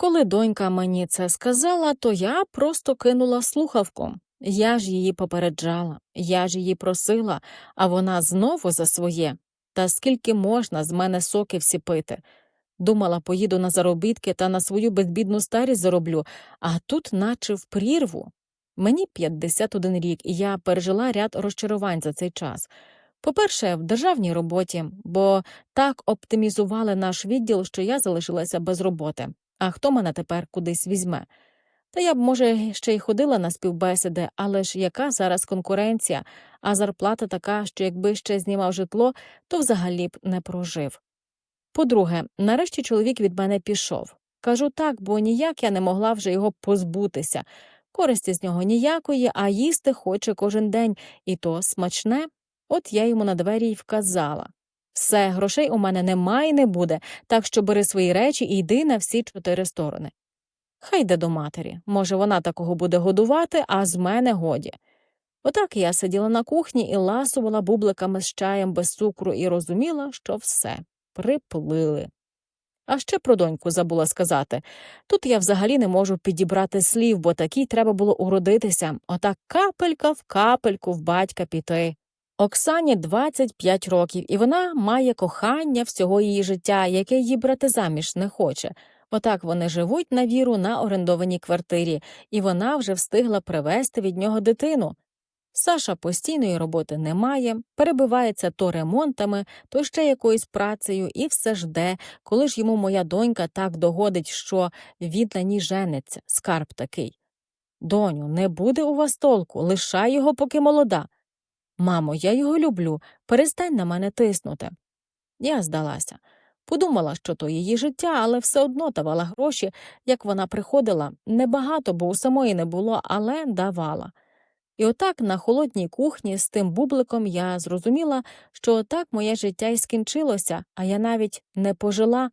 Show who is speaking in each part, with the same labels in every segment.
Speaker 1: Коли донька мені це сказала, то я просто кинула слухавку. Я ж її попереджала, я ж її просила, а вона знову за своє. Та скільки можна з мене соки всі пити? Думала, поїду на заробітки та на свою безбідну старість зароблю, а тут наче в прірву. Мені 51 рік, і я пережила ряд розчарувань за цей час. По-перше, в державній роботі, бо так оптимізували наш відділ, що я залишилася без роботи. А хто мене тепер кудись візьме? Та я б, може, ще й ходила на співбесіди, але ж яка зараз конкуренція, а зарплата така, що якби ще знімав житло, то взагалі б не прожив. По-друге, нарешті чоловік від мене пішов. Кажу так, бо ніяк я не могла вже його позбутися. Користі з нього ніякої, а їсти хоче кожен день, і то смачне. От я йому на двері й вказала. Все, грошей у мене немає і не буде, так що бери свої речі і йди на всі чотири сторони. Хай йде до матері. Може, вона такого буде годувати, а з мене годі. Отак я сиділа на кухні і ласувала бубликами з чаєм без цукру і розуміла, що все приплили. А ще про доньку забула сказати. Тут я взагалі не можу підібрати слів, бо такій треба було уродитися, отак капелька в капельку в батька піти. Оксані 25 років, і вона має кохання всього її життя, яке її брати заміж не хоче. Отак вони живуть на віру на орендованій квартирі, і вона вже встигла привезти від нього дитину. Саша постійної роботи не має, перебивається то ремонтами, то ще якоюсь працею і все жде, коли ж йому моя донька так догодить, що він на ній жениться, скарб такий. Доню, не буде у вас толку, лишай його, поки молода. Мамо, я його люблю, перестань на мене тиснути. Я здалася. Подумала, що то її життя, але все одно давала гроші, як вона приходила, небагато, бо у самої не було, але давала. І отак на холодній кухні з тим бубликом я зрозуміла, що отак моє життя і скінчилося, а я навіть не пожила.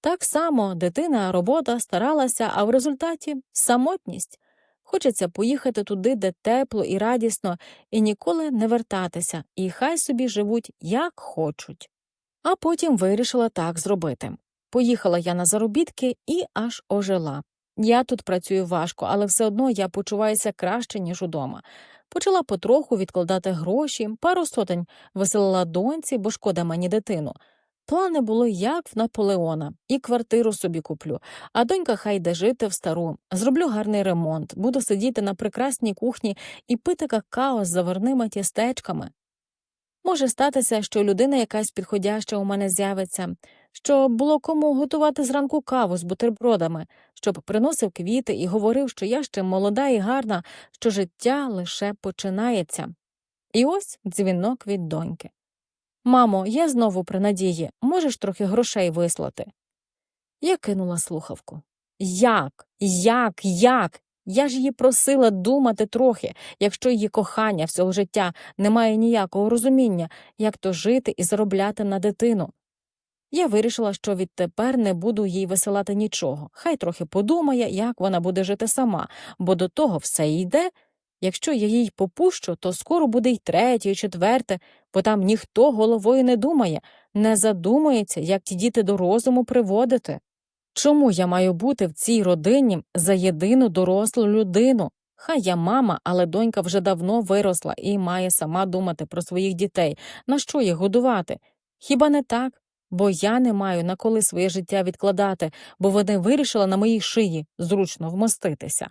Speaker 1: Так само дитина, робота старалася, а в результаті самотність. Хочеться поїхати туди, де тепло і радісно, і ніколи не вертатися, і хай собі живуть як хочуть. А потім вирішила так зробити. Поїхала я на заробітки і аж ожила. Я тут працюю важко, але все одно я почуваюся краще, ніж удома. Почала потроху відкладати гроші, пару сотень виселила доньці, бо шкода мені дитину. Плани було як в Наполеона, і квартиру собі куплю, а донька хай йде жити в стару, зроблю гарний ремонт, буду сидіти на прекрасній кухні і пити какао з заварними тістечками. Може статися, що людина якась підходяща у мене з'явиться, що було кому готувати зранку каву з бутербродами, щоб приносив квіти і говорив, що я ще молода і гарна, що життя лише починається. І ось дзвінок від доньки. Мамо, я знову при надії, можеш трохи грошей вислати? Я кинула слухавку. Як? Як? Як? Я ж її просила думати трохи, якщо її кохання всього життя не має ніякого розуміння, як то жити і заробляти на дитину. Я вирішила, що відтепер не буду їй висилати нічого. Хай трохи подумає, як вона буде жити сама, бо до того все йде. Якщо я їй попущу, то скоро буде й третє, і четверте, бо там ніхто головою не думає, не задумається, як ті діти до розуму приводити. Чому я маю бути в цій родині за єдину дорослу людину? Хай я мама, але донька вже давно виросла і має сама думати про своїх дітей, на що їх годувати. Хіба не так? Бо я не маю на коли своє життя відкладати, бо вони вирішила на моїй шиї зручно вмоститися.